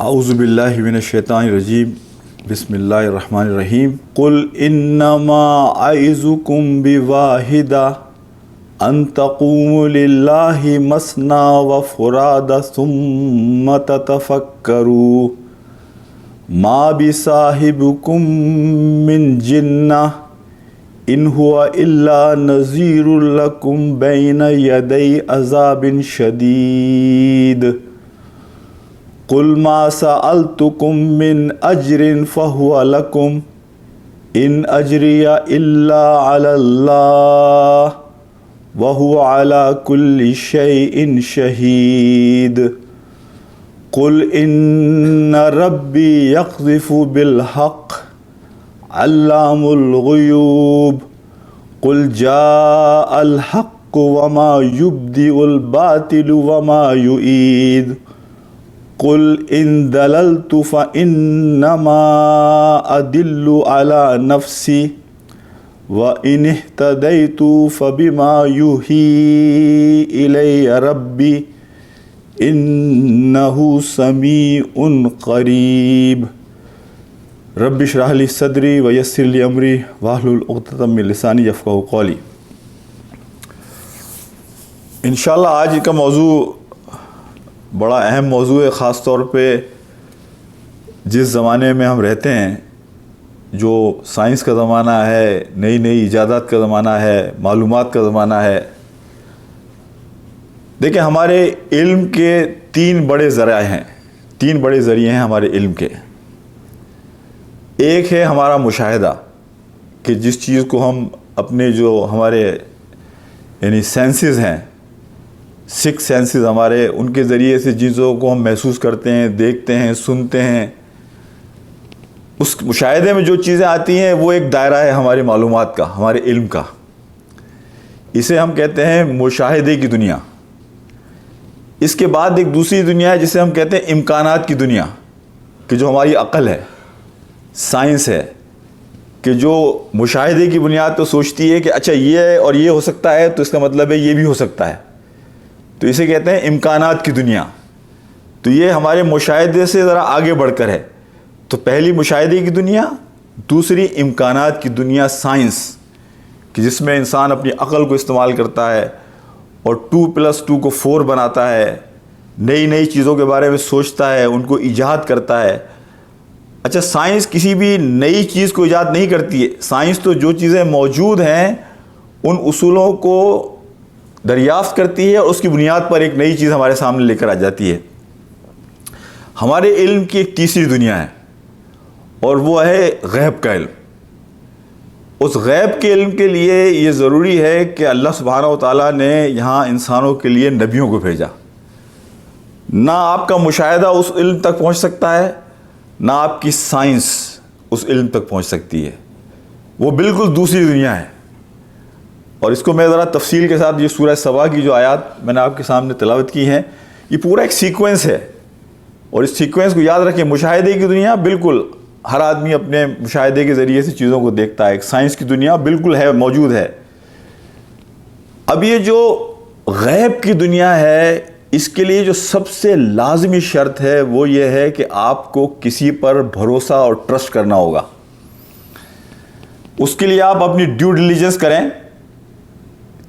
आउज़बिल्लिमिनशैतानरजीम बसमीम कुल इन्नमा आइज़ुकुम बिवाहिदा अन तक़ूमुलिल्लाहि मसना व फुरादा सुम्म ततफक्करू मा बिसाहिबुकुम मिन जिन्ना इन हुआ इल्ला नज़ीरुल लकुम बैन यदई अज़ाबिन शदीद कुल मा सअलतुकुम मिन अजरिन फहुआ लकुम इन अजरिया इल्ला अल्लाह वहुआ अला कुल्लि शैइन शहीद कुल इन रब्बी यक़ज़िफ़ु बिल हक़ अल्लामुल ग़ुयूब कुल जा अल हक़ वमा युब्दिउल बातिल वमा युईद कुल इन दलल तुफ़ा इन्नमा अदिल्लु अला नफ्सी व इन तदैतु फ़बिमा युही इलैय रब्बी इन्नहु समी उन करीब रब्बि शराहली सदरी व यस्सिरली अमरी मिन लिसानी यफ़क़हु क़ौली इंशाल्लाह आज का मौजू बड़ा अहम मौजू है ख़ास तौर पे जिस ज़माने में हम रहते हैं, जो साइंस का ज़माना है नई नई ईजादात का ज़माना है मालूम का ज़माना है। देखिए, हमारे इल्म के तीन बड़े ज़रा हैं, तीन बड़े ज़रिए हैं हमारे इल्म के। एक है हमारा मुशाहिदा, कि जिस चीज़ को हम अपने जो हमारे, यानी सेंसेस हैं सिक्स सेंसेस हमारे, उनके ज़रिए से चीज़ों को हम महसूस करते हैं, देखते हैं, सुनते हैं। उस मुशाहे में जो चीज़ें आती हैं, वो एक दायरा है हमारी मालूम का, हमारे इल्म का। इसे हम कहते हैं मुशाहे की दुनिया। इसके बाद एक दूसरी दुनिया है जिसे हम कहते हैं इम्कान की दुनिया, कि जो हमारी अक़ल है, साइंस है, कि जो मुशाहे की बुनियाद तो सोचती है कि अच्छा ये है और ये हो सकता है तो इसका मतलब है ये भी हो सकता है। तो इसे कहते हैं इम्कानात की दुनिया। तो ये हमारे मुशाहे से ज़रा आगे बढ़कर है। तो पहली मुशाहे की दुनिया, दूसरी इम्कान की दुनिया, साइंस, कि जिसमें इंसान अपनी अक़ल को इस्तेमाल करता है और टू प्लस टू को फोर बनाता है नई नई चीज़ों के बारे में सोचता है, उनको ईजाद करता है। अच्छा साइंस किसी भी नई चीज़ को ईजाद नहीं करती है। साइंस तो जो चीज़ें मौजूद हैं, उन उसूलों को दरियाफ्त करती है और उसकी बुनियाद पर एक नई चीज़ हमारे सामने लेकर आ जाती है। हमारे इल्म की एक तीसरी दुनिया है, और वो है गैब का इल्म। उस गैब के इल्म के लिए ये ज़रूरी है कि अल्लाह सुबहाना ताला ने यहाँ इंसानों के लिए नबियों को भेजा। ना आपका मुशाहिदा उस इल्म तक पहुँच सकता है, ना आपकी साइंस उस इल्म तक पहुँच सकती है। वो बिल्कुल दूसरी दुनिया है। और इसको मैं ज़रा तफसील के साथ ये सूरह सबा की जो आयात मैंने आपके सामने तलावत की है, ये पूरा एक सीक्वेंस है। और इस सीक्वेंस को याद रखें मुशाहे की दुनिया बिल्कुल हर आदमी अपने मुशाहे के ज़रिए से चीज़ों को देखता है। एक साइंस की दुनिया बिल्कुल है, मौजूद है। अब ये जो गैब की दुनिया है, इसके लिए जो सबसे लाजमी शर्त है, वो ये है कि आपको किसी पर भरोसा और ट्रस्ट करना होगा। उसके लिए आप अपनी ड्यू डिलीजेंस करें।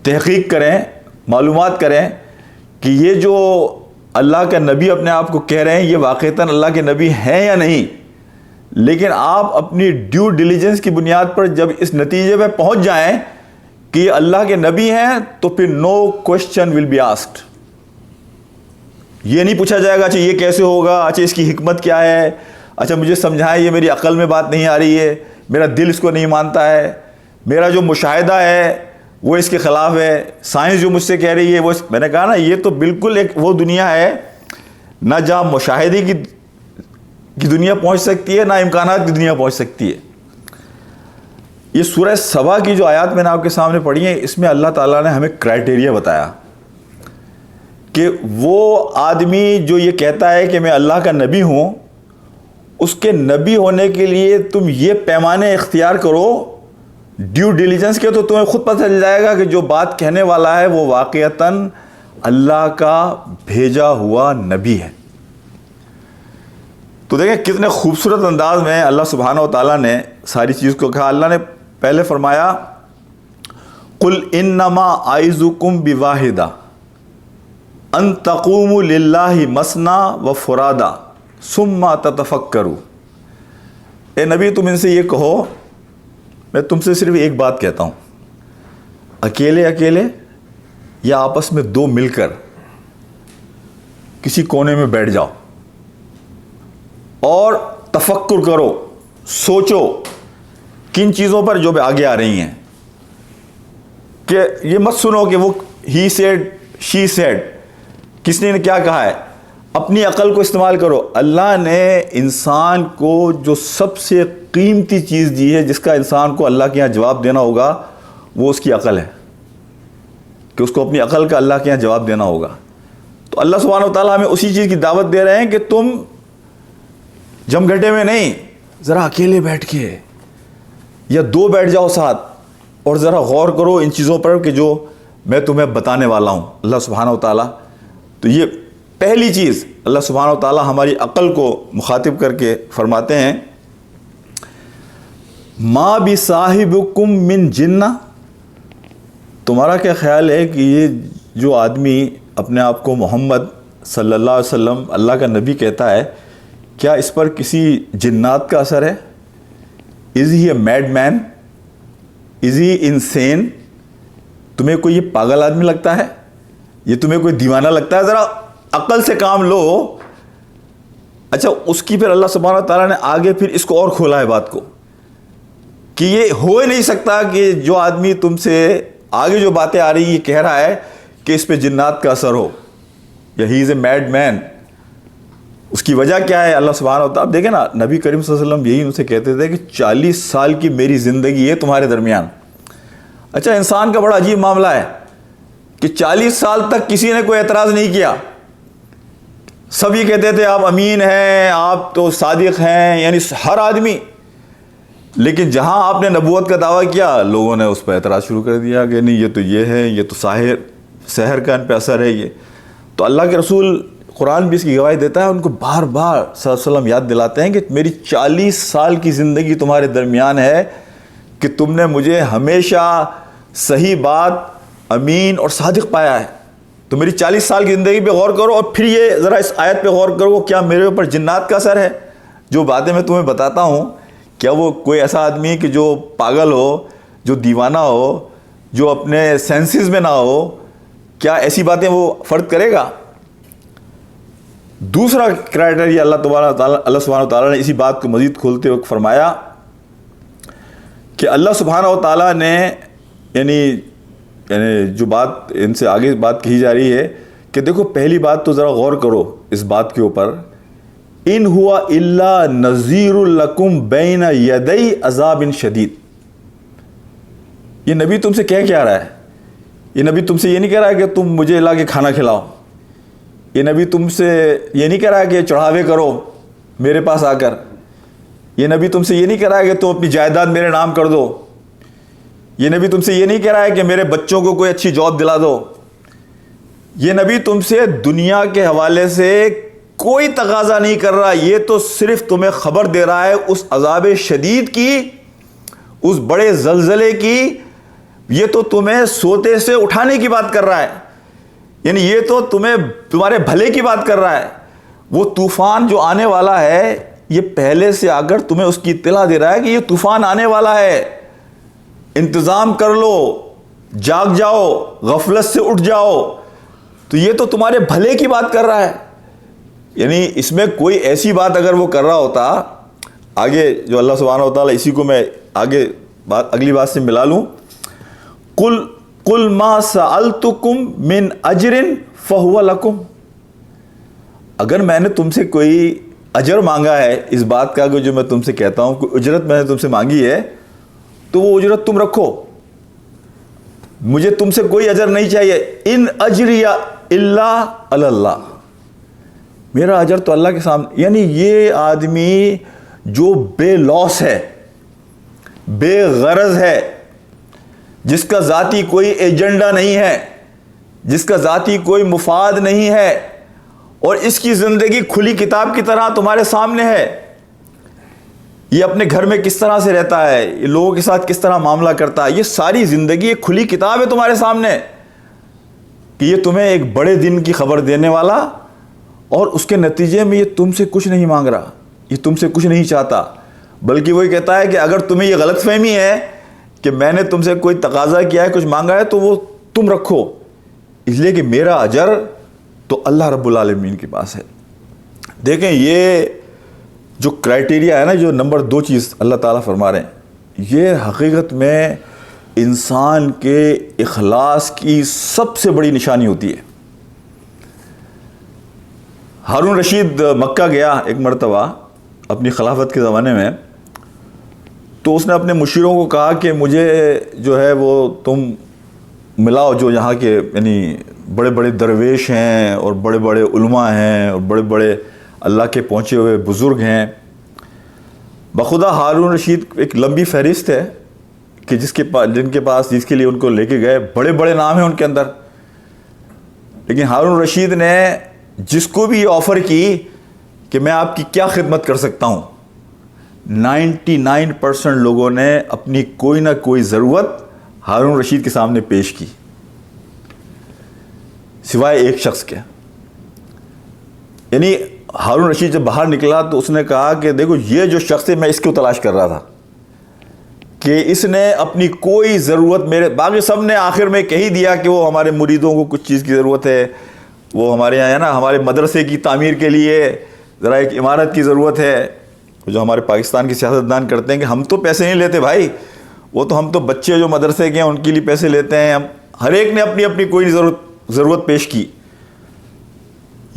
तहकीक करें मालूम करें कि ये जो अल्लाह का नबी अपने आप को कह रहे हैं, ये वाक़ता अल्लाह के नबी हैं या नहीं? लेकिन आप अपनी ड्यू डिलीजेंस की बुनियाद पर जब इस नतीजे पर पहुँच जाएँ कि अल्लाह के नबी हैं तो फिर no question will be asked ये नहीं पूछा जाएगा अच्छा ये कैसे होगा? अच्छा इसकी हिकमत क्या है? अच्छा मुझे समझाएँ, ये मेरी अकल में बात नहीं आ रही है, मेरा दिल इसको नहीं मानता है, मेरा जो मुशाहिदा है वो इसके ख़िलाफ़ है, साइंस जो मुझसे कह रही है, वो मैंने कहा ना, ये तो बिल्कुल एक वो दुनिया है, ना जहाँ मुशाहिदे की की दुनिया पहुँच सकती है, ना इम्कान की दुनिया पहुँच सकती है। ये सूरह सबा की जो आयत मैंने आपके सामने पढ़ी है, इसमें अल्लाह ताला ने हमें क्राइटेरिया बताया कि वो आदमी जो ये कहता है कि मैं अल्लाह का नबी हूँ, उसके नबी होने के लिए तुम ये पैमाने इख्तियार करो ड्यू डिलीजेंस के तो तुम्हें खुद पता चल जाएगा कि जो बात कहने वाला है वो वाक़ता अल्लाह का भेजा हुआ नबी है। तो देखें कितने खूबसूरत अंदाज में अल्लाह सुबहान ताला ने सारी चीज़ को कहा। अल्लाह ने पहले फरमाया, कुल इन्नमा आइजुकुम बिवाहिदा, अन तकूम मसना व फुरादा, सुम्मा ततफ़क्करू। ए नबी, तुम इनसे ये कहो मैं तुमसे सिर्फ़ एक बात कहता हूँ। अकेले अकेले या आपस में दो मिलकर किसी कोने में बैठ जाओ और तफक्र करो, सोचो किन चीज़ों पर जो भी आगे आ रही हैं। कि ये मत सुनो कि वो ही सेड शी सेड किसने ने क्या कहा है। अपनी अकल को इस्तेमाल करो। अल्लाह ने इंसान को जो सबसे कीमती चीज़ दी है, जिसका इंसान को अल्लाह के यहाँ जवाब देना होगा, वो उसकी अकल है। कि उसको अपनी अकल का अल्लाह के यहाँ जवाब देना होगा। तो अल्लाह सुबहान ताला हमें उसी चीज़ की दावत दे रहे हैं कि तुम जमघटे में नहीं, ज़रा अकेले बैठ के, या दो बैठ जाओ साथ, और ज़रा गौर करो इन चीज़ों पर कि जो मैं तुम्हें बताने वाला हूँ, अल्लाह सुबहान ताला तो ये पहली चीज़ अल्लाह सुबहान ताला हमारी अक़ल को मुखातिब करके फरमाते हैं, माँ भी साहिब कुम मिन जिन्ना। तुम्हारा क्या ख्याल है कि ये जो आदमी अपने आप को मोहम्मद सल्लल्लाहु अलैहि वसल्लम, अल्लाह का नबी कहता है, क्या इस पर किसी जिन्नात का असर है? Is he a mad man is he insane तुम्हें कोई ये पागल आदमी लगता है? ये तुम्हें कोई दीवाना लगता है? ज़रा अकल से काम लो। अच्छा उसकी फिर अल्लाह सुबहान ताला ने आगे फिर इसको और खोला है बात को। कि ये हो ही नहीं सकता कि जो आदमी तुमसे आगे जो बातें आ रही ये कह रहा है कि इस पर जिन्नात का असर हो। या he is a mad man उसकी वजह क्या है अल्लाह सुबहान होता अब देखें ना, नबी करीम वसल्लम यही उनसे कहते थे कि चालीस साल की मेरी ज़िंदगी है तुम्हारे दरमियान। अच्छा इंसान का बड़ा अजीब मामला है कि चालीस साल तक किसी ने कोई एतराज़ नहीं किया। ये कहते थे, आप अमीन हैं, आप तो सादिक हैं, यानी हर आदमी। लेकिन जहाँ आपने नबूत का दावा किया, लोगों ने उस पर एतराज़ शुरू कर दिया कि नहीं, ये तो ये है, ये तो साहिर, शहर का इन पर असर है ये। तो अल्लाह के रसूल कुरान भी इसकी गवाही देता है, उनको बार बार वसल्लम याद दिलाते हैं कि मेरी चालीस साल की ज़िंदगी तुम्हारे दरमियान है कि तुमने मुझे हमेशा सही बात, अमीन और सादिक पाया है। तो मेरी चालीस साल की ज़िंदगी पे गौर करो और फिर ये ज़रा इस आयत पे गौर करो क्या मेरे ऊपर जिन्नात का असर है? जो बातें मैं तुम्हें बताता हूँ, क्या वो कोई ऐसा आदमी है कि जो पागल हो, जो दीवाना हो, जो अपने सेंसेस में ना हो, क्या ऐसी बातें वो फ़र्क करेगा? दूसरा क्राइटेरिया अल्लाह तबारा अल्लाह सुबहान ताला ने इसी बात को मज़ीद खोलते वक्त फरमाया कि अल्लाह सुबहान ताला ने, यानी यानी जो बात इनसे आगे बात कही जा रही है कि देखो पहली बात तो ज़रा गौर करो इस बात के ऊपर। इन हुआ इल्ला नज़ीरकुम बैन यदई अजाब इन शदीद। ये नबी तुमसे कह क्या रहा है? ये नबी तुमसे ये नहीं कह रहा है कि तुम मुझे ला के खाना खिलाओ। ये नबी तुमसे ये नहीं कह रहा है कि चढ़ावे करो मेरे पास आकर। ये नबी तुमसे ये नहीं कह रहा है कि तुम अपनी जायदाद मेरे नाम कर दो। ये नबी तुमसे ये नहीं कह रहा है कि मेरे बच्चों को कोई अच्छी जॉब दिला दो। ये नबी तुमसे दुनिया के हवाले से कोई तकाजा नहीं कर रहा। ये तो सिर्फ़ तुम्हें खबर दे रहा है उस अजाब शदीद की, उस बड़े जलजले की। ये तो तुम्हें सोते से उठाने की बात कर रहा है। यानी ये तो तुम्हें, तुम्हारे भले की बात कर रहा है। वो तूफ़ान जो आने वाला है, ये पहले से आकर तुम्हें उसकी इतला दे रहा है कि ये तूफ़ान आने वाला है। इंतज़ाम कर लो, जाग जाओ, गफलत से उठ जाओ। तो ये तो तुम्हारे भले की बात कर रहा है। यानी इसमें कोई ऐसी बात अगर वो कर रहा होता, आगे जो अल्लाह सुबहान होता इसी को मैं आगे बात, अगली बात से मिला लूँ। कुल कुल मा तुकुम मिन अजरिन फ़हुआ लकुम। अगर मैंने तुमसे कोई अजर मांगा है, इस बात का जो मैं तुमसे कहता हूँ, कोई उजरत मैंने तुमसे मांगी है तो वो उजरत तुम रखो। मुझे तुमसे कोई अजर नहीं चाहिए। इन अजरिया इल्ला अल्लाह मेरा अजर तो अल्लाह के सामने, यानी ये आदमी जो बेलॉस है, बेगरज है, जिसका ज़ाती कोई एजेंडा नहीं है, जिसका ज़ाती कोई मुफाद नहीं है, और इसकी ज़िंदगी खुली किताब की तरह तुम्हारे सामने है। ये अपने घर में किस तरह से रहता है? ये लोगों के साथ किस तरह मामला करता है? ये सारी ज़िंदगी एक खुली किताब है तुम्हारे सामने कि ये तुम्हें एक बड़े दिन की खबर देने वाला और उसके नतीजे में ये तुमसे कुछ नहीं मांग रहा, ये तुमसे कुछ नहीं चाहता। बल्कि वही कहता है कि अगर तुम्हें ये गलत फहमी है कि मैंने तुमसे कोई तकाजा किया है, कुछ मांगा है तो वो तुम रखो। इसलिए कि मेरा अजर तो अल्लाह रब्बुल आलमीन के पास है। देखें, ये जो क्राइटेरिया है ना, जो नंबर दो चीज़ अल्लाह ताला फरमा रहे हैं, ये हकीकत में इंसान के इखलास की सबसे बड़ी निशानी होती है। हारून रशीद मक्का गया एक मरतबा अपनी खिलाफत के ज़माने में तो उसने अपने मुशीरों को कहा कि मुझे जो है वो तुम मिलाओ, जो यहाँ के यानी बड़े बड़े दरवेश हैं और बड़े बड़े उलमा हैं और बड़े बड़े अल्लाह के पहुँचे हुए बुज़ुर्ग हैं। बखुदा हारून रशीद एक लंबी फहरिस्त है कि जिसके पास जिनके पास, जिसके लिए उनको लेके गए। बड़े बड़े नाम हैं उनके अंदर। लेकिन हारून रशीद ने जिसको भी ऑफ़र की कि मैं आपकी क्या खिदमत कर सकता हूँ 99 परसेंट लोगों ने अपनी कोई ना कोई ज़रूरत हारून रशीद के सामने पेश की। सिवाय एक शख्स के। यानी हारून रशीद जब बाहर निकला तो उसने कहा कि देखो, ये जो शख्स है, मैं इसको तलाश कर रहा था कि इसने अपनी कोई ज़रूरत मेरे, बाकी सबने आखिर में कह दिया कि वो हमारे मुरीदों को कुछ चीज़ की ज़रूरत है, वो हमारे यहाँ, है ना, हमारे मदरसे की तामीर के लिए ज़रा एक इमारत की ज़रूरत है, जो हमारे पाकिस्तान की सियासतदान करते हैं कि हम तो पैसे नहीं लेते भाई, वो तो हम तो बच्चे जो मदरसे के हैं, उनके लिए पैसे लेते हैं, हम, हर एक ने अपनी अपनी कोई ज़रूरत ज़रूरत पेश की।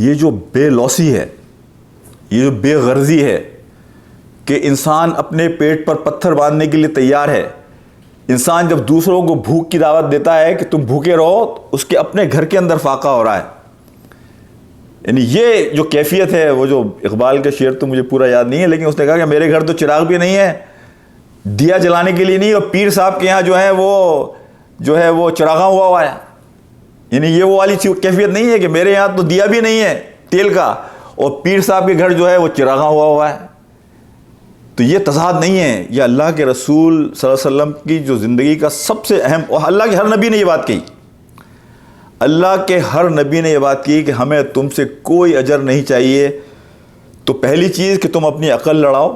ये जो बेलौसी है ये जो बेगर्जी है कि इंसान अपने पेट पर पत्थर बांधने के लिए तैयार है। इंसान जब दूसरों को भूख की दावत देता है कि तुम भूखे रहो, उसके अपने घर के अंदर फाका हो रहा है। यानी ये जो कैफियत है, वो जो इकबाल के शेर तो मुझे पूरा याद नहीं है, लेकिन उसने कहा कि मेरे घर तो चिराग भी नहीं है, दिया जलाने के लिए नहीं, और पीर साहब के यहाँ जो है वो, जो है वो चिरागा हुआ हुआ है। यानी ये वो वाली कैफियत नहीं है कि मेरे यहाँ तो दिया भी नहीं है तेल का। और पीर साहब के घर जो है वो चिरागा हुआ हुआ है। तो ये तजाद नहीं है ये अल्लाह के रसूल वसल्लम की जो ज़िंदगी का सबसे अहम और अल्लाह के हर नबी ने ये बात कही। अल्लाह के हर नबी ने यह बात की कि हमें तुमसे कोई अजर नहीं चाहिए। तो पहली चीज़ कि तुम अपनी अकल लड़ाओ,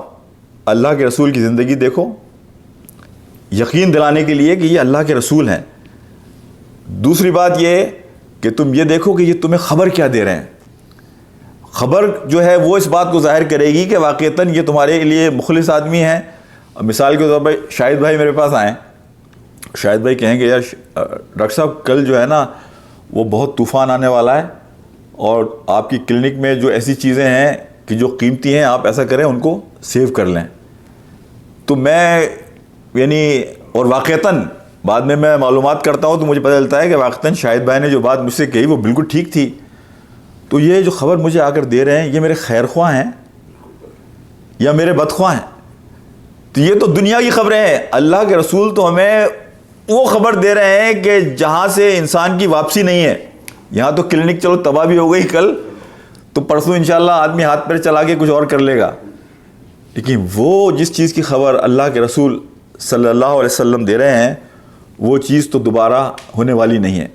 अल्लाह के रसूल की ज़िंदगी देखो। यकीन दिलाने के लिए कि ये अल्लाह के रसूल हैं। दूसरी बात ये कि तुम ये देखो कि ये तुम्हें ख़बर क्या दे रहे हैं। ख़बर जो है वो इस बात को ज़ाहिर करेगी कि वाक़ता ये तुम्हारे लिए मुखलिस आदमी हैं। मिसाल के तौर पर शाहिद भाई मेरे पास आएँ। शाहिद भाई कहेंगे, यार डॉक्टर साहब, कल जो है ना, वो बहुत तूफ़ान आने वाला है और आपकी क्लिनिक में जो ऐसी चीज़ें हैं कि जो कीमती हैं, आप ऐसा करें, उनको सेव कर लें। तो मैं, यानी, और वाक़ता बाद में मैं मालूम करता हूँ तो मुझे पता चलता है कि वाक़ता शाहिद भाई ने जो बात मुझसे कही, वो बिल्कुल ठीक थी। तो ये जो ख़बर मुझे आकर दे रहे हैं, ये मेरे खैर ख्वाह हैं या मेरे बदख्वाह हैं? तो ये तो दुनिया की ख़बरें हैं। अल्लाह के रसूल तो हमें वो ख़बर दे रहे हैं कि जहाँ से इंसान की वापसी नहीं है। यहाँ तो क्लिनिक चलो, तबाह भी हो गई कल तो परसों इंशाल्लाह आदमी हाथ पैर चला के कुछ और कर लेगा। लेकिन वो जिस चीज़ की खबर अल्लाह के रसूल सल्लल्लाहु अलैहि वसल्लम दे रहे हैं, वो चीज़ तो दोबारा होने वाली नहीं है।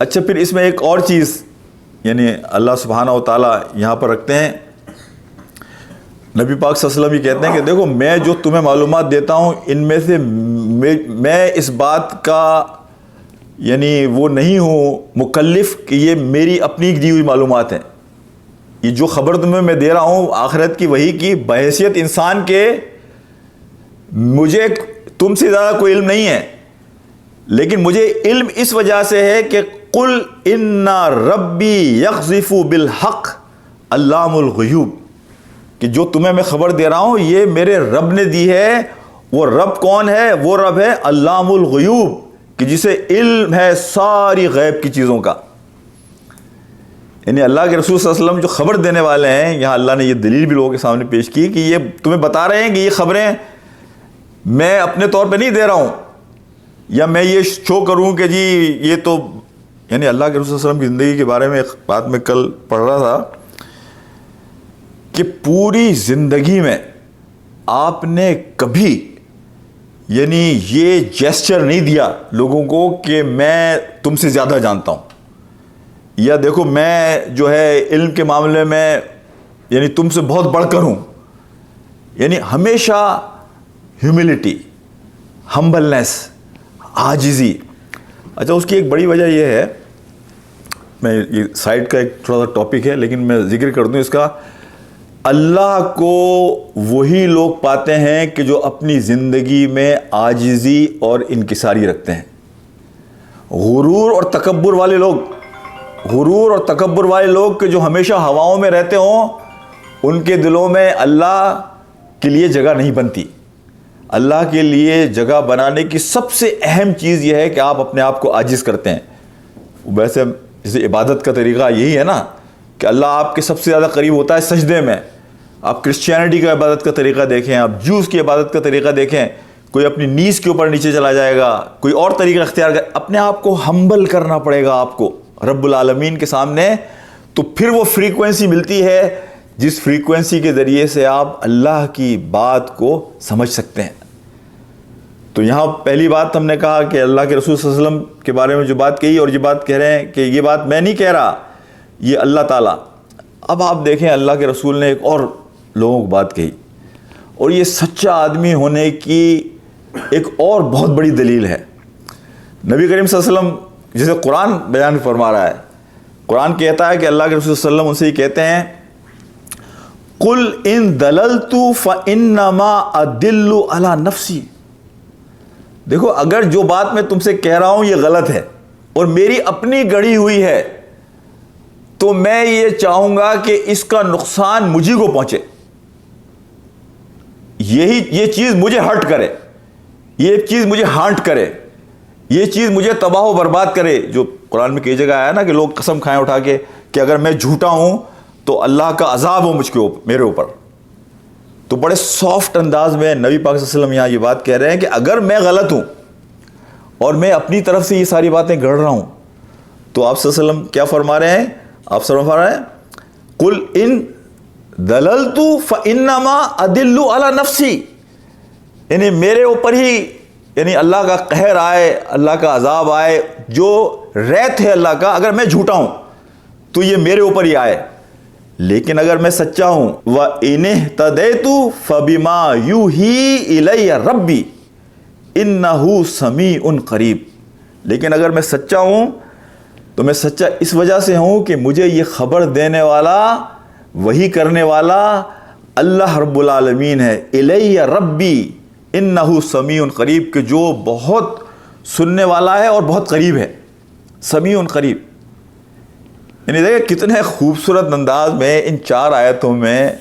अच्छा फिर इसमें एक और चीज़ यानी अल्लाह सुबहाना ताला यहाँ पर रखते हैं। नबी पाक वसल्लम ही कहते हैं कि देखो मैं जो तुम्हें मालूम देता हूँ इनमें से मैं, इस बात का यानी वो नहीं हूँ मुकल्लिफ कि ये मेरी अपनी दी हुई मालूम हैं। ये जो ख़बर तुम्हें मैं दे रहा हूँ आखिरत की वही की बहसीत इंसान के मुझे तुमसे ज़्यादा कोई इल्म नहीं है। लेकिन मुझे इल्म इस वजह से है कि कुल इन्ना रब्बी यकज़िफ़ु बिल हक़ अल्लामुलगयूब कि जो तुम्हें मैं ख़बर दे रहा हूँ, ये मेरे रब ने दी है। वो रब कौन है? वो रब है अल्लामुलगयूब कि जिसे इल्म है सारी गैब की चीज़ों का। यानी अल्लाह के रसूल वसल्लम जो ख़बर देने वाले हैं, यहाँ अल्लाह ने ये दलील भी लोगों के सामने पेश की कि ये तुम्हें बता रहे हैं कि ये ख़बरें मैं अपने तौर पे नहीं दे रहा हूँ। या मैं ये शो करूँ कि जी, ये तो यानी अल्लाह के रसूल वसल्लम की ज़िंदगी के बारे में एक बात में कल पढ़ रहा था कि पूरी ज़िंदगी में आपने कभी, यानी ये जेस्चर नहीं दिया लोगों को कि मैं तुमसे ज़्यादा जानता हूँ। या देखो मैं जो है इल्म के मामले में, यानी तुमसे बहुत बढ़कर हूँ। यानी हमेशा ह्यूमिलिटी हम्बलनेस आजिज़ी अच्छा उसकी एक बड़ी वजह यह है, मैं ये साइड का एक थोड़ा सा टॉपिक है, लेकिन मैं ज़िक्र कर दूँ इसका। अल्लाह को वही लोग पाते हैं कि जो अपनी ज़िंदगी में आजिज़ी और इनकिसारी रखते हैं। गुरूर और तकबर वाले लोग गुरूर और तकबर वाले लोग के जो हमेशा हवाओं में रहते हों, उनके दिलों में अल्लाह के लिए जगह नहीं बनती। अल्लाह के लिए जगह बनाने की सबसे अहम चीज़ यह है कि आप अपने आप को आजिज़ करते हैं। वैसे जैसे इबादत का तरीका यही है ना कि अल्लाह आपके सबसे ज़्यादा करीब होता है सजदे में। आप क्रिश्चियनिटी का इबादत का तरीका देखें, आप जूस की इबादत का तरीका देखें, कोई अपनी नीज के ऊपर नीचे चला जाएगा, कोई और तरीका अख्तियार कर, अपने आप को हम्बल करना पड़ेगा आपको रब्बुल आलमीन के सामने। तो फिर वो फ्रीक्वेंसी मिलती है, जिस फ्रीक्वेंसी के ज़रिए से आप अल्लाह की बात को समझ सकते हैं। तो यहाँ पहली बात हमने कहा कि अल्लाह के रसूल वसल्लम के बारे में जो बात कही और ये बात कह रहे हैं कि ये बात मैं नहीं कह रहा, ये अल्लाह ताला। अब आप देखें, अल्लाह के रसूल ने एक और लोगों को बात कही और ये सच्चा आदमी होने की एक और बहुत बड़ी दलील है। नबी करीम वसल्लम जैसे कुरान बयान फरमा रहा है, कुरान कहता है कि अल्लाह के रसूल वसल्लम उनसे ही कहते हैं, कुल इन दलल तू फ़ इन नमा अदिल्लु अला नफसी। देखो, अगर जो बात मैं तुमसे कह रहा हूँ ये गलत है और मेरी अपनी गढ़ी हुई है तो मैं ये चाहूँगा कि इसका नुकसान मुझी को पहुँचे। यही, ये चीज़ मुझे हर्ट करे। ये चीज़ मुझे हांट करे। ये चीज़ मुझे तबाह बर्बाद करे। जो कुरान में कई जगह आया ना कि लोग कसम खाएँ उठा के कि अगर मैं झूठा हूँ तो अल्लाह का अजाब हो मुझके मेरे ऊपर। तो बड़े सॉफ्ट अंदाज में नबी पाक वसल्लम यहाँ ये बात कह रहे हैं कि अगर मैं गलत हूँ और मैं अपनी तरफ़ से ये सारी बातें गढ़ रहा हूँ तो आप वसल्लम क्या फरमा रहे हैं? आप फरमा रहे हैं, कुल इन दलल तू फ इन्नमा अदिल्लु अला नफसी। यानी मेरे ऊपर ही, यानी अल्लाह का कहर आए, अल्लाह का अजाब आए, जो रैत है अल्लाह का, अगर मैं झूठा हूँ तो ये मेरे ऊपर ही आए। लेकिन अगर मैं सच्चा हूँ वह इन्ह तदेतु, फबिमा यू ही इलैया रब्बी इन नहू समी उन करीब। लेकिन अगर मैं सच्चा हूँ तो मैं सच्चा इस वजह से हूँ कि मुझे ये खबर देने वाला, वही करने वाला अल्लाह रब्बुल आलमीन है। इलैया रब्बी इन नहू समी उन करीब, के जो बहुत सुनने वाला है और बहुत करीब है। समी उन करीब। यानी देखिए कितने खूबसूरत अंदाज में इन चार आयतों में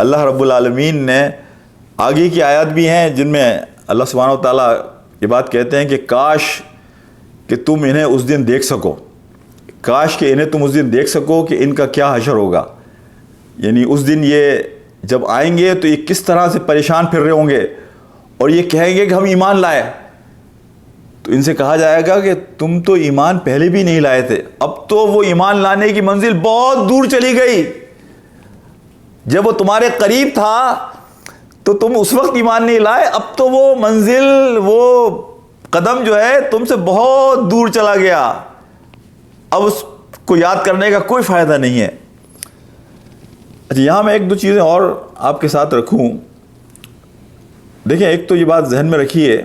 अल्लाह रब्बुल आलमीन ने आगे की आयत भी हैं जिनमें अल्लाह सुबहान ताला ये बात कहते हैं कि काश कि तुम इन्हें उस दिन देख सको। काश कि इन्हें तुम उस दिन देख सको कि इनका क्या हशर होगा। यानी उस दिन ये जब आएँगे तो ये किस तरह से परेशान फिर रहे होंगे और ये कहेंगे कि हम ईमान लाए। तो इनसे कहा जाएगा कि तुम तो ईमान पहले भी नहीं लाए थे। अब तो वो ईमान लाने की मंजिल बहुत दूर चली गई। जब वो तुम्हारे करीब था तो तुम उस वक्त ईमान नहीं लाए, अब तो वो मंजिल, वो कदम जो है, तुमसे बहुत दूर चला गया। अब उसको याद करने का कोई फ़ायदा नहीं है। अच्छा यहाँ मैं एक दो चीज़ें और आपके साथ रखूँ। देखिए, एक तो ये बात जहन में रखिए।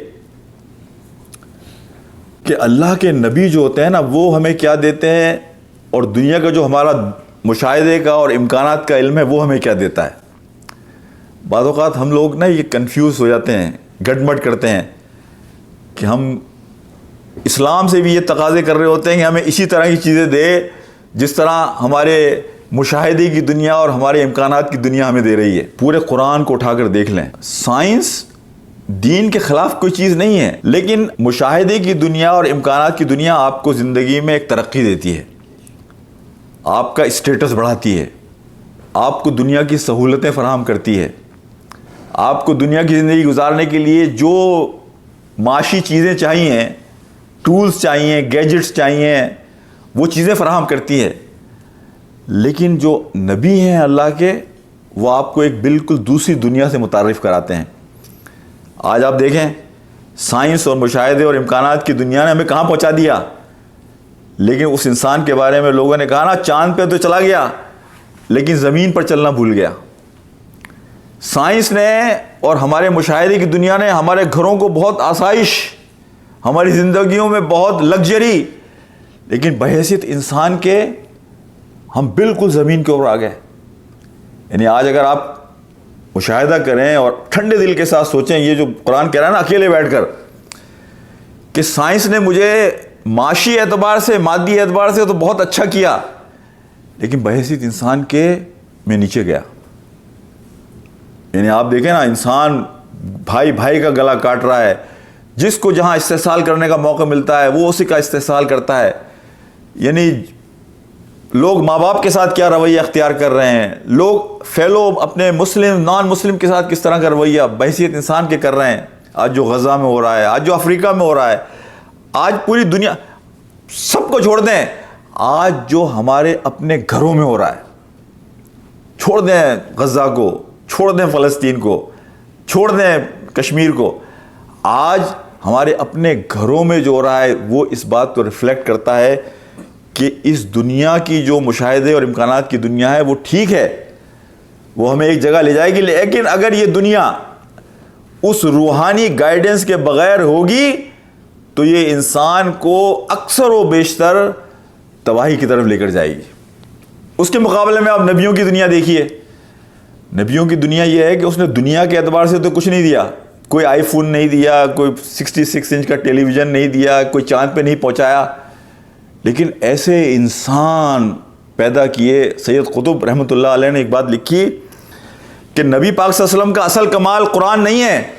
कि अल्लाह के नबी जो होते हैं ना, वो हमें क्या देते हैं? और दुनिया का जो हमारा मुशाहे का और इम्कान का इल्म है, वो हमें क्या देता है? बाज़ात हम लोग ना ये कंफ्यूज हो जाते हैं गटमट करते हैं कि हम इस्लाम से भी ये तकाजे कर रहे होते हैं कि हमें इसी तरह की चीज़ें दे, जिस तरह हमारे मुशाहे की दुनिया और हमारे इम्कान की दुनिया हमें दे रही है। पूरे कुरान को उठाकर देख लें। साइंस दीन के खिलाफ कोई चीज़ नहीं है, लेकिन मुशाहिदे की दुनिया और इम्कान की दुनिया आपको ज़िंदगी में एक तरक्की देती है, आपका स्टेटस बढ़ाती है, आपको दुनिया की सहूलतें फराहम करती है, आपको दुनिया की ज़िंदगी गुजारने के लिए जो माशी चीज़ें चाहिए, टूल्स चाहिए, गैजेट्स चाहिए, वो चीज़ें फराहम करती है। लेकिन जो नबी हैं अल्लाह के, वो आपको एक बिल्कुल दूसरी दुनिया से मुतारफ़ कराते हैं। आज आप देखें, साइंस और मुशाहदे और इम्कान की दुनिया ने हमें कहाँ पहुँचा दिया? लेकिन उस इंसान के बारे में लोगों ने कहा ना, चाँद पे तो चला गया, लेकिन ज़मीन पर चलना भूल गया। साइंस ने और हमारे मुशाहदे की दुनिया ने हमारे घरों को बहुत आसाइश, हमारी ज़िंदगियों में बहुत लग्जरी, लेकिन बहसीत इंसान के हम बिल्कुल ज़मीन के ऊपर आ गए। यानी आज अगर आप मुशाहिदा करें और ठंडे दिल के साथ सोचें, ये जो कुरान कह रहा है ना, अकेले बैठकर, कि साइंस ने मुझे माशी एतबार से, मादी एतबार से तो बहुत अच्छा किया, लेकिन बहसीत इंसान के मैं नीचे गया। यानी आप देखें ना, इंसान भाई भाई का गला काट रहा है, जिसको जहाँ इस्तेसाल करने का मौका मिलता है, वो उसी का इस्तेसाल करता है। यानी लोग माँ बाप के साथ क्या रवैया अख्तियार कर रहे हैं? लोग फैलो अपने मुस्लिम नॉन मुस्लिम के साथ किस तरह का रवैया, बहसीत इंसान के कर रहे हैं? आज जो गज़ा में हो रहा है, आज जो अफ्रीका में हो रहा है, आज पूरी दुनिया, सबको छोड़ दें। आज जो हमारे अपने घरों में हो रहा है, छोड़ दें गज़ा को, छोड़ दें फ़लस्तीन को, छोड़ दें कश्मीर को। आज हमारे अपने घरों में जो हो रहा है, वो इस बात को रिफ्लेक्ट करता है कि इस दुनिया की जो मुशाहदे और इम्कान की दुनिया है, वो ठीक है। वो हमें एक जगह ले जाएगी। लेकिन अगर ये दुनिया उस रूहानी गाइडेंस के बगैर होगी तो ये इंसान को अक्सर व बेशतर तबाही की तरफ़ लेकर जाएगी। उसके मुकाबले में आप नबियों की दुनिया देखिए। नबियों की दुनिया ये है कि उसने दुनिया के एतबार से तो कुछ नहीं दिया। कोई आईफोन नहीं दिया, कोई 66 इंच का टेलीविज़न नहीं दिया, कोई चाँद पे नहीं पहुँचाया। लेकिन ऐसे इंसान पैदा किए, सैयद कुतुब अलैह ने एक बात लिखी कि नबी पाक वसल्लम का असल कमाल कुरान नहीं है।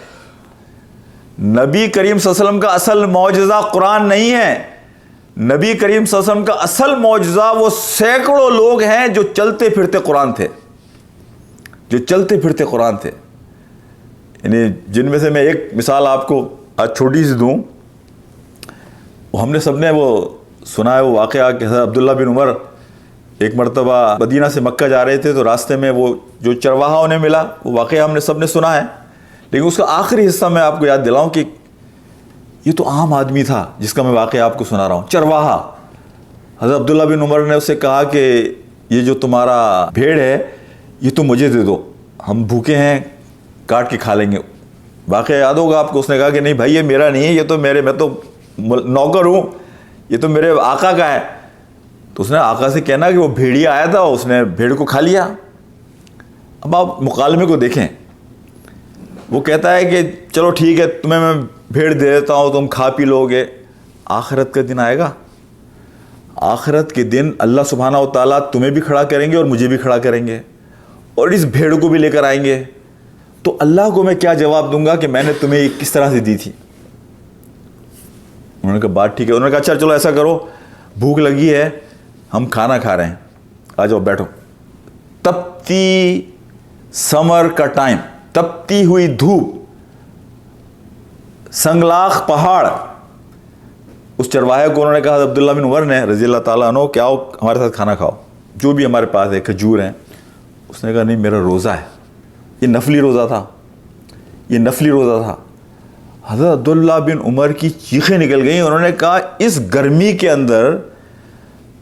नबी करीम वसल्लम का असल मुआजा कुरान नहीं है। नबी करीम वसल्लम का असल मुआजा वो सैकड़ों लोग हैं जो चलते फिरते कुरान थे। जो चलते फिरते कुरान थे। यानी जिनमें से मैं एक मिसाल आपको आज छोटी सी दूँ। हमने सबने वो सुना है वो वाक़ कि अब्दुल्ला बिन उमर एक मरतबा मदीना से मक्का जा रहे थे तो रास्ते में वो जो चरवाहा उन्हें मिला, वो वाक़ हमने सबने सुना है। लेकिन उसका आखिरी हिस्सा मैं आपको याद दिलाऊं कि ये तो आम आदमी था जिसका मैं वाक़ आपको सुना रहा हूँ। चरवाहा। हज़रत अब्दुल्ला बिन उमर ने उससे कहा कि ये जो तुम्हारा भेड़ है, ये तो मुझे दे दो। हम भूखे हैं, काट के खा लेंगे। वाक़ याद होगा आपको, उसने कहा कि नहीं भाई, ये मेरा नहीं है, ये तो मेरे, मैं तो नौकर हूँ। ये तो मेरे आका का है। तो उसने आका से कहना कि वो भेड़िया आया था, उसने भेड़ को खा लिया। अब आप मुकालमे को देखें। वो कहता है कि चलो ठीक है, तुम्हें मैं भेड़ दे देता हूँ, तुम खा पी लोगे। आखिरत का दिन आएगा। आखिरत के दिन अल्लाह सुबहाना ताला तुम्हें भी खड़ा करेंगे और मुझे भी खड़ा करेंगे और इस भेड़ को भी लेकर आएँगे। तो अल्लाह को मैं क्या जवाब दूँगा कि मैंने तुम्हें किस तरह से दी थी? उन्होंने कहा, बात ठीक है। उन्होंने कहा अच्छा चलो ऐसा करो, भूख लगी है, हम खाना खा रहे हैं। आ जाओ, बैठो। तपती समर का टाइम, तपती हुई धूप, संगलाख पहाड़। उस चरवाहे को उन्होंने कहा, अब्दुल्ला बिन उमर ने रज़ी अल्लाह ताला नो क्या हमारे साथ खाना खाओ। जो भी हमारे पास है, खजूर हैं। उसने कहा, नहीं, मेरा रोज़ा है। ये नफली रोज़ा था। ये नफली रोज़ा था। हज़रत अब्दुल्ला बिन उमर की चीखें निकल गई। उन्होंने कहा, इस गर्मी के अंदर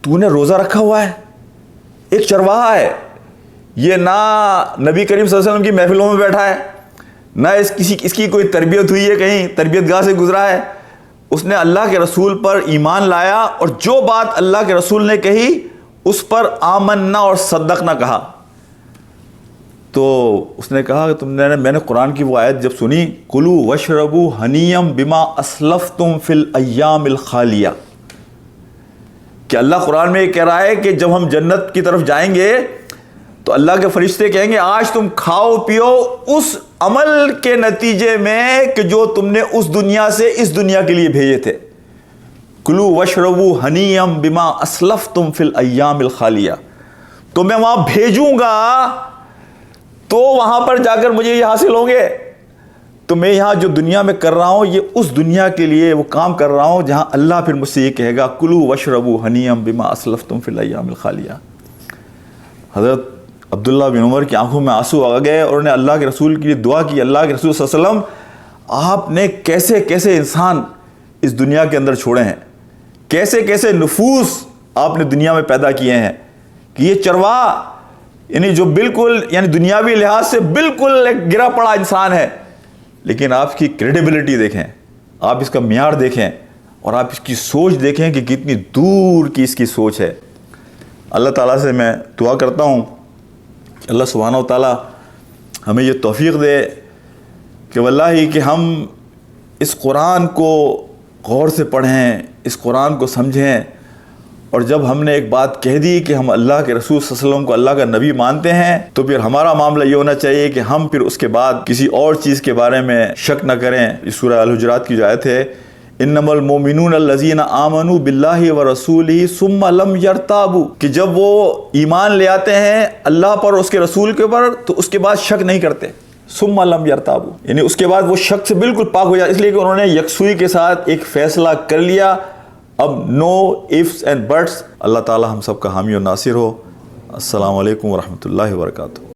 तूने रोज़ा रखा हुआ है, एक चरवाहा है। ये ना नबी करीम वसल्लम की महफिलों में बैठा है, ना इस किसी, इसकी कोई तरबियत हुई है कहीं तरबियत गाह से गुजरा है। उसने अल्लाह के रसूल पर ईमान लाया और जो बात अल्लाह के रसूल ने कही, उस पर आमन्ना और सदक ना कहा। तो उसने कहा कि तुमने, मैंने कुरान की वो आयत जब सुनी, कुलू वशरबू हनीम बिमा असलफ तुम फिल अयामिल खालिया। कि अल्लाह कुरान में ये कह रहा है कि जब हम जन्नत की तरफ़ जाएँगे तो अल्लाह के फरिश्ते कहेंगे, आज तुम खाओ, पियो उस अमल के नतीजे में कि जो तुमने उस दुनिया से इस दुनिया के लिए भेजे थे। कुलू वशरबू हनीम बिमा असलफ तुम फिल अयामिल खालिया। तो मैं वहाँ भेजूँगा तो वहाँ पर जाकर मुझे ये हासिल होंगे। तो मैं यहाँ जो दुनिया में कर रहा हूँ, ये उस दुनिया के लिए वो काम कर रहा हूँ, जहाँ अल्लाह फिर मुझसे ये कहेगा, कुलू वशरबू हनीम बिमा असलफ तुम फिलयामिल खालिया. हज़रत अब्दुल्ला बिन उमर की आँखों में आँसू आ गए और उन्हें अल्लाह के रसूल के लिए दुआ की, अल्लाह के रसूल वसल्लम, आपने कैसे कैसे इंसान इस दुनिया के अंदर छोड़े हैं? कैसे कैसे नफूस आपने दुनिया में पैदा किए हैं? कि ये चरवा यानी जो बिल्कुल, यानी दुनियावी लिहाज से बिल्कुल एक गिरा पड़ा इंसान है। लेकिन आपकी क्रेडिबिलिटी देखें, आप इसका मियार देखें और आप इसकी सोच देखें कि कितनी दूर की इसकी सोच है। अल्लाह ताला से मैं दुआ करता हूँ अल्लाह सुबहाना ताला हमें ये तोफ़ी दे कि वल्ला ही कि हम इस कुरान को गौर से पढ़ें, इस कुरान को समझें और जब हमने एक बात कह दी कि हम अल्लाह के रसूल वसल्लम को अल्लाह का नबी मानते हैं तो फिर हमारा मामला ये होना चाहिए कि हम फिर उसके बाद किसी और चीज़ के बारे में शक न करें। इस सूरह अल-हुजरात की जो आयत है, इन्नमल मोमिनून लजीन आमनु बिल्लाहि व रसूल ही लम यरताबू। कि जब वो ईमान ले आते हैं अल्लाह पर उसके रसूल के ऊपर तो उसके बाद शक नहीं करते। सुम्मा लम यरताबू। यानी उसके बाद वो शक से बिल्कुल पाक हो जाए। इसलिए कि उन्होंने यकसुई के साथ एक फैसला कर लिया अब no ifs and buts Allah Tala हम सब का हामी और नासिर हो। अस्सलाम वालेकुम वरहमतुल्लाहि वबरकातुहू।